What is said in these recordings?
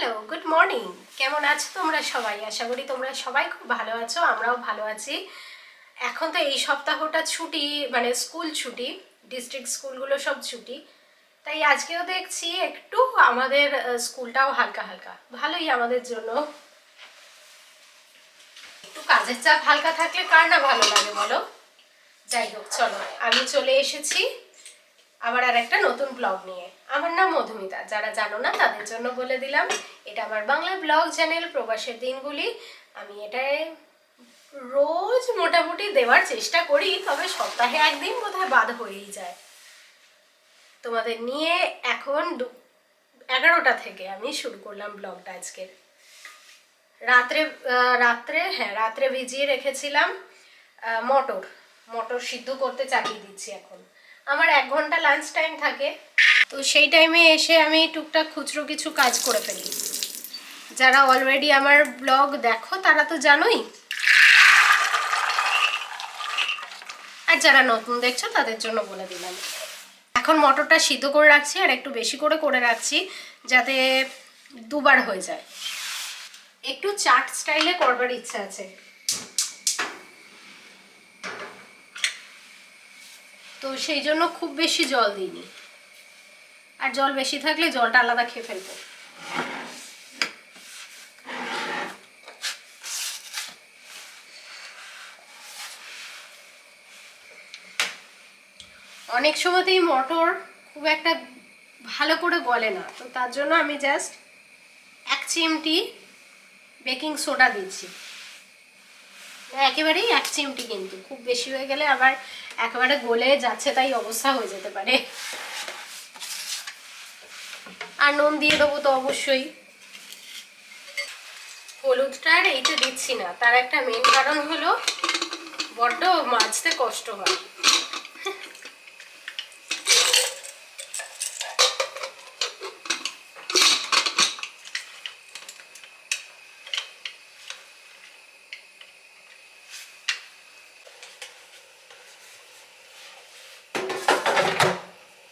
Hello, good morning. কেমন আছো তোমরা সবাই? আশা করি তোমরা সবাই খুব ভালো আছো, আমরাও ভালো আছি। এখন তো এই সপ্তাহটা ছুটি মানে স্কুল ছুটি ডিস্ট্রিক্ট স্কুলগুলো সব ছুটি। তাই আজকেও দেখছি একটু আমাদের স্কুলটাও হালকা হালকা। ভালোই আমাদের জন্য। একটু কাজের চাপ হালকা থাকলে কার না ভালো লাগে বলো? যাই হোক, চলো, আমি চলে এসেছি। আবার আর একটা নতুন ব্লগ নিয়ে। আমার নাম মধুমিতা। যারা জানো না, তাদের জন্য বলে দিলাম, এটা আমার বাংলা ব্লগ চ্যানেল প্রবাসের দিনগুলি। আমি এটায় রোজ মোটামুটি দেওয়ার চেষ্টা করি, তবে সপ্তাহে একদিন বোধহয় বাদ হয়েই যায়। তোমাদের নিয়ে এখন দু- এগারোটা থেকে আমি শুরু করলাম ব্লগটা আজকের রাত্রে রাত্রে হ্যাঁ রাত্রে ভিজিয়ে রেখেছিলাম মটর। মটর সিদ্ধ করতে চাপিয়ে দিচ্ছি এখন। আমার এক ঘণ্টা লাঞ্চ টাইম থাকে, তো সেই টাইমে এসে আমি টুকটাক খুচরো কিছু কাজ করে ফেলি। যারা অলরেডি আমার ব্লগ দেখো, তারা তো জানোই। আর যারা নতুন দেখছ, তাদের জন্য বলে দিলাম। এখন মটরটা সিদ্ধ করে রাখছি, আর একটু বেশি করে করে রাখছি, যাতে দুবার হয়ে যায়। একটু চাট স্টাইলে করবার ইচ্ছা আছে। তো সেই জন্য খুব বেশি জল দিইনি। আর জল বেশি থাকলে জলটা আলাদা খেয়ে ফেলব। অনেক সময়তেই মটর খুব একটা ভালো করে গলে না, তো তার জন্য আমি জাস্ট এক চিমটি বেকিং সোডা দিচ্ছি। একেবারেই এক চিমটি কিন্তু। খুব বেশি হয়ে গেলে আবার একেবারে গলে যাচ্ছে তাই অবস্থা হয়ে যেতে পারে। আর নুন দিয়ে দেবো তো অবশ্যই। হলুদটা আর এইটা দিচ্ছি না। তার একটা মেন কারণ হলো বড্ড মাছতে কষ্ট হয়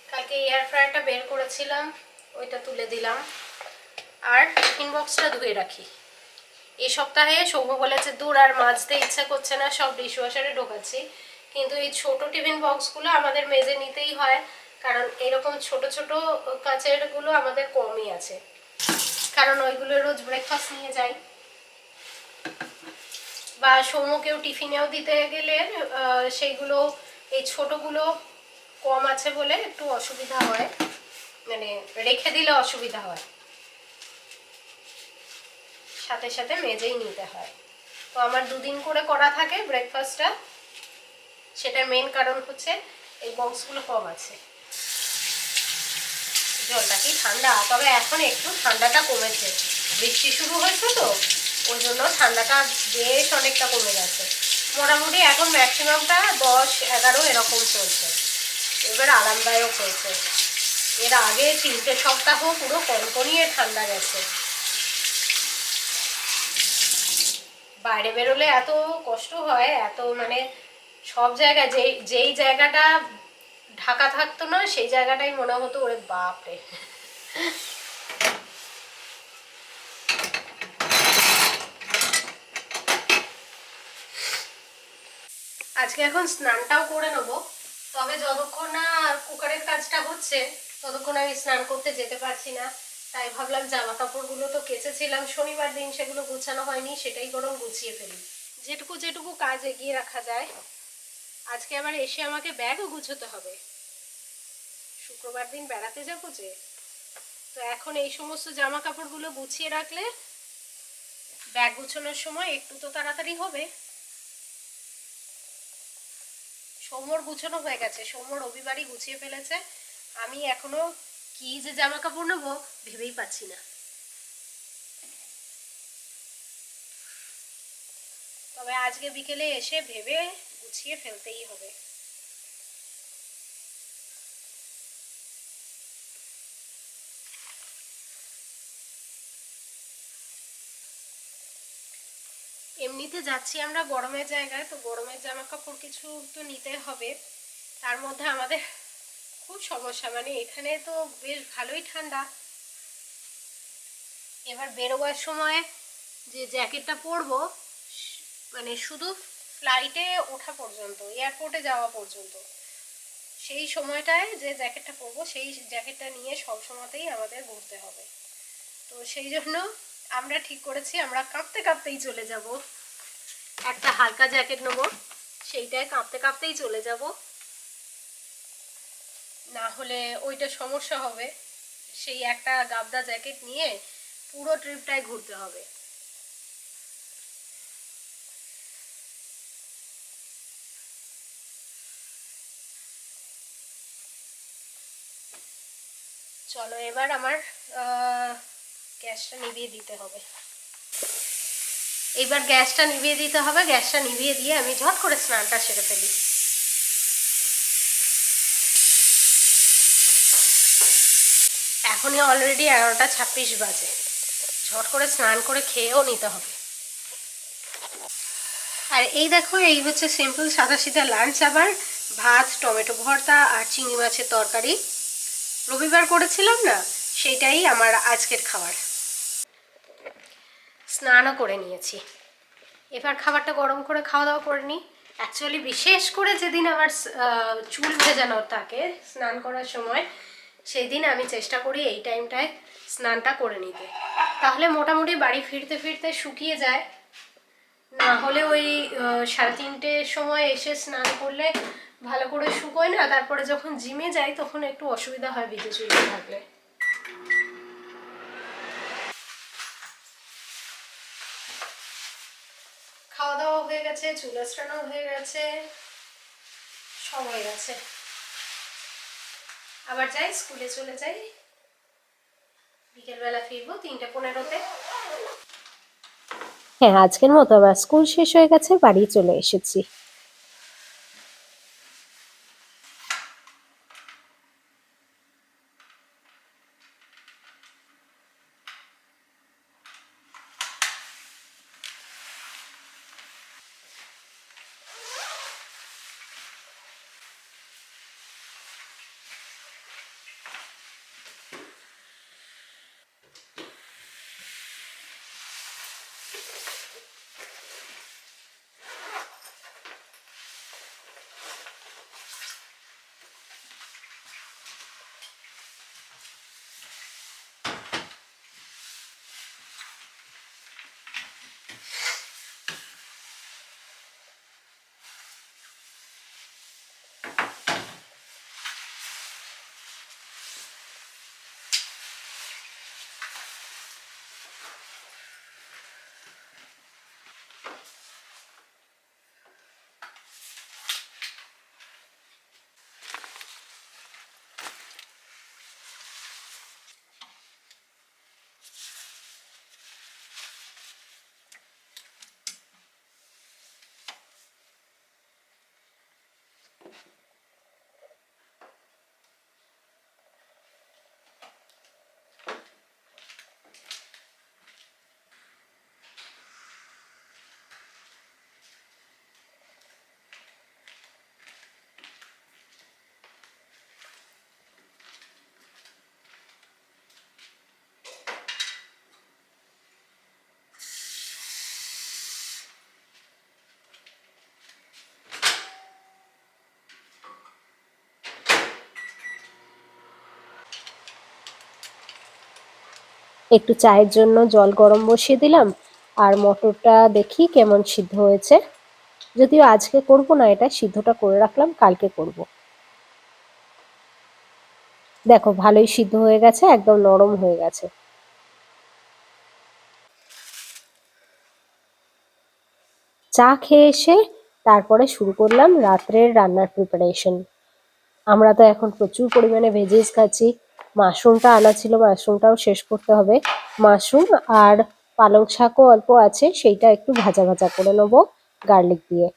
কালকে এয়ার ফ্রায়ারটা বের করেছিলাম, ওইটা তুলে দিলাম। আর টিফিন বক্সটা ধুয়ে রাখি। এই সপ্তাহে সৌম্য বলেছে, দূর আর মাজতে ইচ্ছা করছে না, সব ডিশওয়াশারে ঢোকাচ্ছি। কিন্তু এই ছোট টিফিন বক্সগুলো আমাদের মেজে নিতেই হয়, কারণ এরকম ছোট ছোট কাঁচেরগুলো আমাদের কমই আছে। কারণ ওইগুলো রোজ ব্রেকফাস্ট নিয়ে যাই। বা সৌম্যকেও টিফিনেও দিতে গেলে সেইগুলো, এই ছোটগুলো কম আছে বলে একটু অসুবিধা হয়। মানে রেখে দিলে অসুবিধা হয়। সাথে সাথে মেজেই নিতে হয়। তো আমার দুদিন করে করা থাকে ব্রেকফাস্টটা সেটার মেন কারণ হচ্ছে এই বক্সগুলো কম আছে। জলটা কি ঠান্ডা? তবে এখন একটু ঠান্ডাটা কমেছে। বৃষ্টি শুরু হয়েছে তো, ওই জন্য ঠান্ডাটা বেশ অনেকটা কমে গেছে। মোটামুটি এখন ম্যাক্সিমামটা দশ এগারো এরকম চলছে। এবার আরামদায়ক হয়েছে। এর আগে তিনটে সপ্তাহ পুরো কনকনিয়ে ঠান্ডা গেছে। বাইরে বেরোলে এত কষ্ট হয়, এত মানে সব জায়গায় যেই যেই জায়গাটা ঢাকা থাকতো না, সেই জায়গাটাই মনে হতো, ওরে বাপরে। আজকে এখন স্নানটাও করে নেব, তবে যতক্ষণ না কুকারের কাজটা হচ্ছে ততক্ষণ আমি স্নান করতে যেতে পারছি না। তাই ভাবলাম জামা কাপড়গুলো তো কেচেছিলাম, শনিবার দিন সেগুলো গুছানো হয়নি, সেটাই বরং গুছিয়ে ফেলি। যেটুকু যেটুকু কাজ এগিয়ে রাখা যায়, আজকে আবার এসে আমাকে ব্যাগও গুছোতে হবে। শুক্রবার দিন বেড়াতে যাব যে? তো এখন এই সমস্ত জামা কাপড়গুলো গুছিয়ে রাখলে ব্যাগ গুছানোর সময় একটু তো তাড়াতাড়ি হবে। সোমর গুছানো হয়ে গেছে সোমর রবিবারই গুছিয়ে ফেলেছে। আমি এখনও কি যে জামা কাপড় নেব ভেবেই পাচ্ছি না। তবে আজকে বিকেলে এসে ভেবে গুছিয়ে ফেলতেই হবে। এমনিতে যাচ্ছি আমরা গরমের জায়গায়, তো গরমের জামা কাপড় কিছু তো নিতে হবে। তার মধ্যে আমাদের খুব সমস্যা। মানে এখানে তো বেশ ভালোই ঠান্ডা। এবার বেরোবার সময় যে জ্যাকেটটা পরবো মানে শুধু ফ্লাইটে ওঠা পর্যন্ত এয়ারপোর্টে যাওয়া পর্যন্ত, সেই সময়টায় যে জ্যাকেটটা পরবো, সেই জ্যাকেটটা নিয়ে সব সময়তেই আমাদের ঘুরতে হবে। তো সেই জন্য আমরা ঠিক করেছি, আমরা কাঁপতে কাঁপতেই চলে যাব। একটা হালকা জ্যাকেট নেব, সেইটায় কাঁপতে কাঁপতেই চলে যাব। না হলে ওইটা সমস্যা হবে। সেই একটা গাবদা জ্যাকেট নিয়ে পুরো ট্রিপটাই ঘুরতে হবে। চলো এবার আমার গ্যাসটা নিভিয়ে দিতে হবে। এবার গ্যাসটা নিভিয়ে দিতে হবে, গ্যাসটা নিভিয়ে দিয়ে আমি ঝট করে স্নানটা সেরে ফেলি। এখনই অলরেডি এগারোটা ছাব্বিশ বাজে। ঝট করে স্নান করে খেয়েও নিতে হবে। আর এই দেখো, এই হচ্ছে সিম্পল সাদা সিধা লাঞ্চ আবার। ভাত, টমেটো ভর্তা আর চিংড়ি মাছের তরকারি। রবিবার করেছিলাম না সেইটাই আমার আজকের খাবার। স্নানও করে নিয়েছি। এবার খাবারটা গরম করে খাওয়া দাওয়া করে নিই। অ্যাকচুয়ালি বিশেষ করে যেদিন আমার চুল ভেজানোর থাকে, স্নান করার সময় সেই দিন আমি চেষ্টা করি এই টাইমটায় স্নানটা করে নিতে। তাহলে মোটামুটি বাড়ি ফিরতে ফিরতে শুকিয়ে যায়। না হলে ওই সাড়ে তিনটের সময় এসে স্নান করলে ভালো করে শুকোয় না, তারপরে যখন জিমে যাই তখন একটু অসুবিধা হয় ভিজে চুলে থাকলে। খাওয়া দাওয়া হয়ে গেছে চুলা আঁচড়ানো হয়ে গেছে সব হয়ে গেছে। আবার যাই, স্কুলে চলে যাই। বিকেলবেলা ফিরবো তিনটে পনেরোতে। হ্যাঁ আজকের মতো আবার স্কুল শেষ হয়ে গেছে, বাড়ি চলে এসেছি। একটু চায়ের জন্য জল গরম বসিয়ে দিলাম আর মটরটা দেখি কেমন সিদ্ধ হয়েছে। যদিও আজকে করব না এটা, সিদ্ধটা করে রাখলাম, কালকে করব। দেখো ভালোই সিদ্ধ হয়ে গেছে, একদম নরম হয়ে গেছে। চা খেয়ে এসে তারপরে শুরু করলাম রাত্রের রান্নার প্রিপারেশন আমরা তো এখন প্রচুর পরিমাণে ভেজিস খাচ্ছি। মাশরুমটা আনা ছিল, মাশরুমটাও শেষ করতে হবে। মাশরুম আর পালং শাকও অল্প আছে, সেইটা একটু ভাজা ভাজা করে নেব গার্লিক দিয়ে।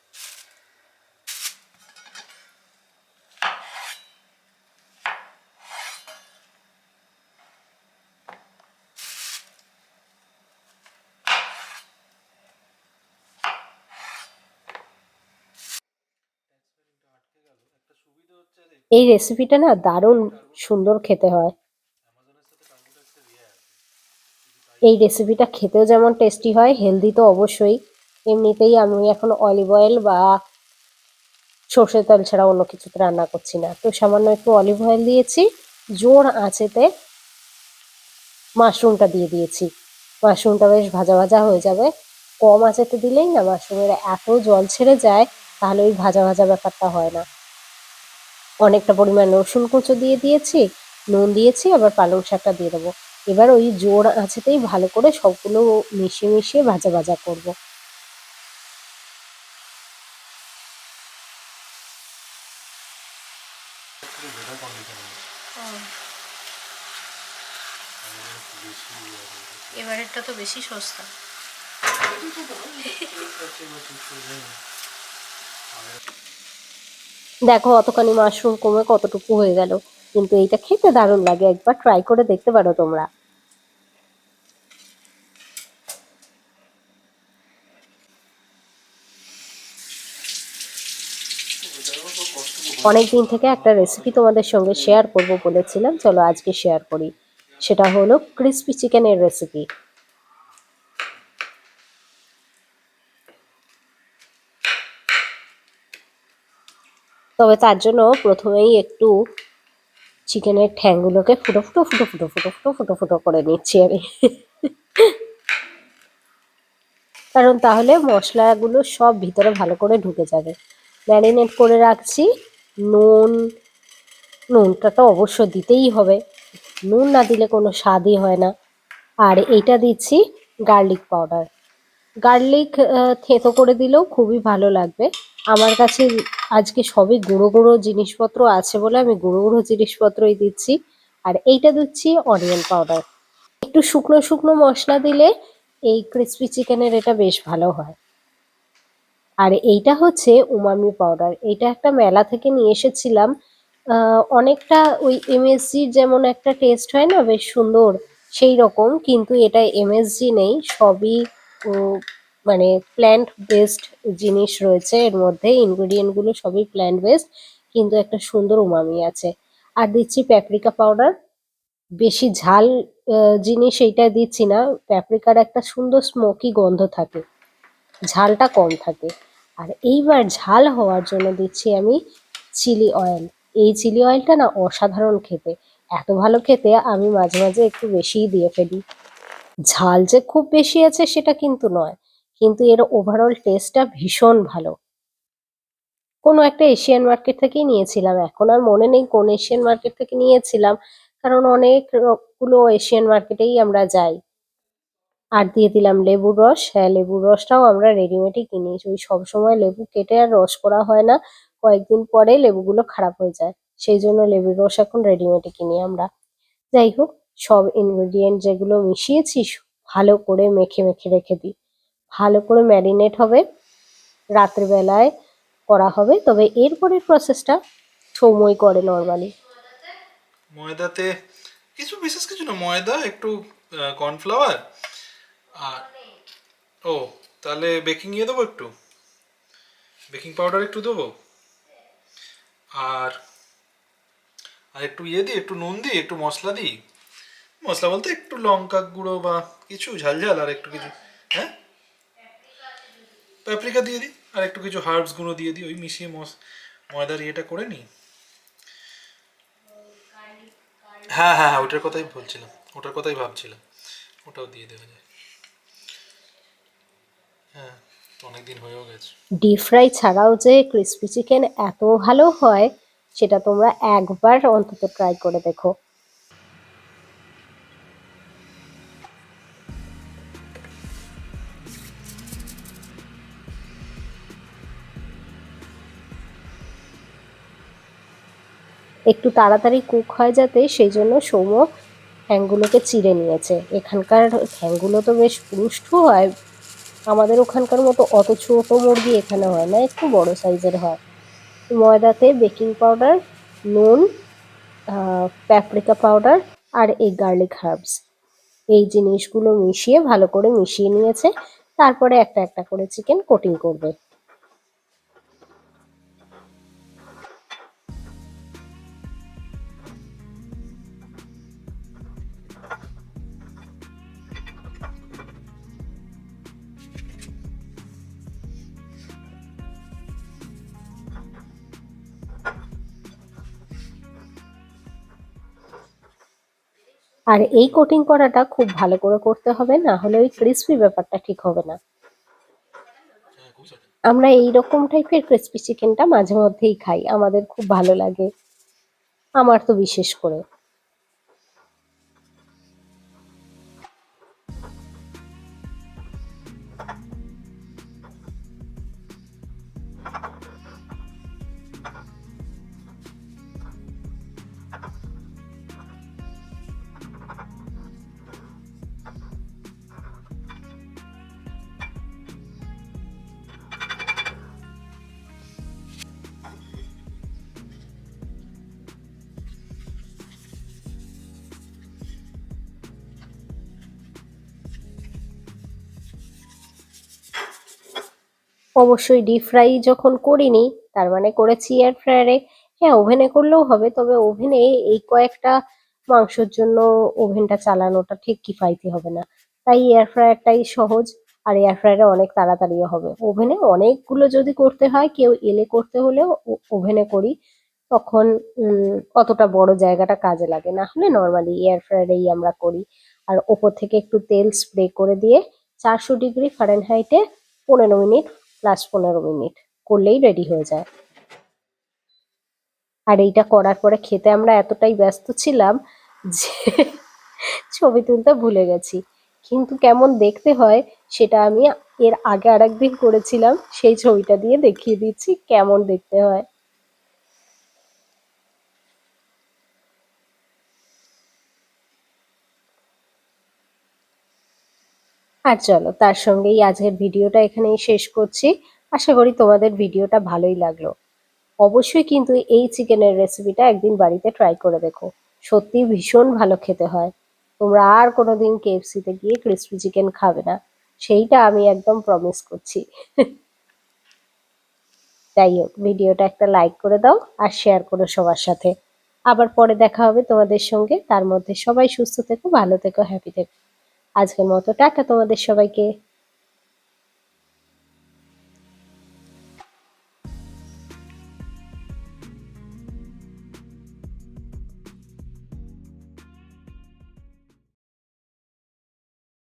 এই রেসিপিটা না দারুণ সুন্দর খেতে হয়। এই রেসিপিটা খেতেও যেমন টেস্টি হয় হেলদি তো অবশ্যই। এমনিতেই আমি এখন অলিভ অয়েল বা সর্ষের তেল ছাড়া অন্য কিছুতে রান্না করছি না। তো সামান্য একটু অলিভ অয়েল দিয়েছি, জোর আঁচেতে মাশরুমটা দিয়ে দিয়েছি। মাশরুমটা বেশ ভাজা ভাজা হয়ে যাবে। কম আঁচেতে দিলেই না মাশরুমের এত জল ছেড়ে যায়, তাহলে ওই ভাজা ভাজা ব্যাপারটা হয় না। অনেকটা পরিমাণ রসুন কুচো দিয়ে দিয়েছি নুন দিয়েছি আবার পালং শাকটা দিয়ে দেবো। এবার ওই জোর আঁচেতেই ভালো করে সবগুলো মিশিয়ে মিশিয়ে ভাজা ভাজা করব। এবারেরটা তো বেশি সস্তা। দেখো অতখানি মাশরুম কমে কতটুকু হয়ে গেল। কিন্তু এইটা খেতে দারুণ লাগে, একবার ট্রাই করে দেখতে পারো তোমরা। অনেক দিন থেকে একটা রেসিপি তোমাদের সঙ্গে শেয়ার করব বলেছিলাম, চলো আজকে শেয়ার করি। সেটা হলো ক্রিসপি চিকেনের রেসিপি তবে তার জন্য প্রথমেই একটু চিকেনের ঠ্যাংগুলোকে ফুটো ফুটো ফুটো ফুটো ফুটো ফুটো ফুটো ফুটো করে নিচ্ছি আমি। কারণ তাহলে মশলাগুলো সব ভিতরে ভালো করে ঢুকে যাবে। ম্যারিনেট করে রাখছি। নুন, নুনটা তো অবশ্য দিতেই হবে। নুন না দিলে কোনো স্বাদই হয় না। আর এইটা দিচ্ছি গার্লিক পাউডার। গার্লিক থেতো করে দিলেও খুবই ভালো লাগবে। আমার কাছে আজকে সবই গুঁড়ো গুঁড়ো জিনিসপত্র আছে বলে আমি গুঁড়ো গুঁড়ো জিনিসপত্রই দিচ্ছি। আর এইটা দিচ্ছি অনিয়ন পাউডার একটু শুকনো শুকনো মশলা দিলে এই ক্রিসপি চিকেনের এটা বেশ ভালো হয়। আর এইটা হচ্ছে উমামি পাউডার এইটা একটা মেলা থেকে নিয়ে এসেছিলাম। অনেকটা ওই এমএসজির যেমন একটা টেস্ট হয় না, বেশ সুন্দর, সেই রকম। কিন্তু এটা এমএসজি নেই, সবই মানে প্ল্যান্ট বেসড জিনিস রয়েছে, এর মধ্যে ইনগ্রেডিয়েন্টগুলো সবই প্ল্যান্ট বেসড কিন্তু একটা সুন্দর উমামি আছে। আর দিচ্ছি প্যাপরিকা পাউডার বেশি ঝাল জিনিস এইটা দিচ্ছি না প্যাপরিকার একটা সুন্দর স্মোকি গন্ধ থাকে, ঝালটা কম থাকে। আর এইবার ঝাল হওয়ার জন্য দিচ্ছি আমি চিলি অয়েল এই চিলি অয়েলটা না অসাধারণ খেতে, এত ভালো খেতে আমি মাঝে মাঝে একটু বেশিই দিয়ে ফেলি। ঝাল যে খুব বেশি আছে সেটা কিন্তু নয় কিন্তু এর ওভারঅল টেস্টটা ভীষণ ভালো। কোনো একটা এশিয়ান মার্কেট থেকেই নিয়েছিলাম। এখন আর মনে নেই কোন এশিয়ান মার্কেট থেকে নিয়েছিলাম, কারণ অনেকগুলো এশিয়ান মার্কেটেই আমরা যাই। আর দিয়ে দিলাম লেবুর রস। হ্যাঁ লেবুর রসটাও আমরা রেডিমেডই কিনি। ওই সবসময় লেবু কেটে আর রস করা হয় না। কয়েকদিন পরে লেবুগুলো খারাপ হয়ে যায়। সেই জন্য লেবুর রস এখন রেডিমেডই কিনি আমরা। যাই হোক, সব ইনগ্রেডিয়েন্ট যেগুলো মিশিয়েছি, ভালো করে মেখে মেখে রেখে দিই। ভালো করে ম্যারিনেট হবে। রাত্রিবেলায় করা হবে। তবে এরপরে প্রসেসটা সৌময় করে নর্মালি ময়দাতে কিছু, বিশেষ কিছু না, ময়দা, একটু কর্নফ্লাওয়ার আর, ও, তাহলে বেকিং ইয়ে দেবো একটু? বেকিং পাউডার একটু দেবো? আর আর একটু ইয়ে দিই, একটু নুন দিই, একটু মশলা দিই। মশলা বলতে একটু লঙ্কা গুঁড়ো বা কিছু, ঝাল ঝাল আর একটু কিছু হ্যাঁ? প্যাপ্রিকা দিয়ে দিই, আর একটু কিছু হার্বস গুঁড়ো দিয়ে দিই, ওই মিশিয়ে মশ ময়দার ইয়েটা করে নিই। হ্যাঁ হ্যাঁ হ্যাঁ ওটার কথাই বলছিলাম, ওটার কথাই ভাবছিলাম, ওটাও দিয়ে দেওয়া যায়। হ্যাঁ অনেকদিন হয়েও গেছে। ডিপ ফ্রাই ছাড়াও যে ক্রিসপি চিকেন এত ভালো হয়, সেটা তোমরা একবার অন্তত ট্রাই করে দেখো। একটু তাড়াতাড়ি কুক হয় যাতে সেই জন্য সৌম্য ঠ্যাংগুলোকে চিড়ে নিয়েছে। এখানকার ঠ্যাংগুলো তো বেশ পুরুষ্টু হয়। আমাদের ওখানকার মতো অত ছোটো মুরগি এখানে হয় না, একটু বড় সাইজের হয়। ময়দাতে বেকিং পাউডার, নুন প্যাপরিকা পাউডার আর এই গার্লিক হার্বস। এই জিনিসগুলো মিশিয়ে ভালো করে মিশিয়ে নিয়েছে। তারপরে একটা একটা করে চিকেন কোটিং করবে। আর এই কোটিং করাটা খুব ভালো করে করতে হবে, না হলে ওই ক্রিসপি ব্যাপারটা ঠিক হবে না। আমরা এই রকম টাইপের ক্রিসপি চিকেনটা মাঝে মধ্যেই খাই, আমাদের খুব ভালো লাগে। আমার তো বিশেষ করে। অবশ্যই ডিপ ফ্রাই যখন করিনি, তার মানে করেছি এয়ার ফ্রায়ারে হ্যাঁ ওভেনে করলেও হবে, তবে ওভেনে এই কয়েকটা মাংসের জন্য ওভেনটা চালানোটা ঠিক কিফাইতি হবে না। তাই এয়ার ফ্রায়ারটাই সহজ, আর এয়ার ফ্রায়ারে অনেক তাড়াতাড়িও হবে। ওভেনে অনেকগুলো যদি করতে হয়, কেউ এলে করতে হলেও ওভেনে করি, তখন অতটা বড় জায়গাটা কাজে লাগে। না হলে নর্মালি এয়ার ফ্রায়ারেই আমরা করি। আর ওপর থেকে একটু তেল স্প্রে করে দিয়ে চারশো ডিগ্রি ফারেনহাইটে পনেরো মিনিট প্লাস পনেরো মিনিট। করলেই রেডি হয়ে যায়। আর এইটা করার পরে খেতে আমরা এতটাই ব্যস্ত ছিলাম যে ছবি তুলতে ভুলে গেছি। কিন্তু কেমন দেখতে হয় সেটা আমি এর আগে আর একদিন করেছিলাম, সেই ছবিটা দিয়ে দেখিয়ে দিচ্ছি কেমন দেখতে হয়। আর চলো, তার সঙ্গেই আজকের ভিডিওটা এখানেই শেষ করছি। আশা করি তোমাদের ভিডিওটা ভালোই লাগল। অবশ্যই কিন্তু এই চিকেনের রেসিপিটা একদিন বাড়িতে ট্রাই করে দেখো। সত্যি ভীষণ ভালো খেতে হয়। তোমরা আর কোনোদিন কেএফসিতে গিয়ে ক্রিসপি চিকেন খাবে না। সেইটা আমি একদম প্রমিস করছি। যাই হোক, ভিডিওটা একটা লাইক করে দাও আর শেয়ার করো সবার সাথে। আবার পরে দেখা হবে তোমাদের সঙ্গে। তার মধ্যে সবাই সুস্থ থেকো, ভালো থেকো হ্যাপি থেকো। আজকের মতো টাটা তোমাদের সবাইকে।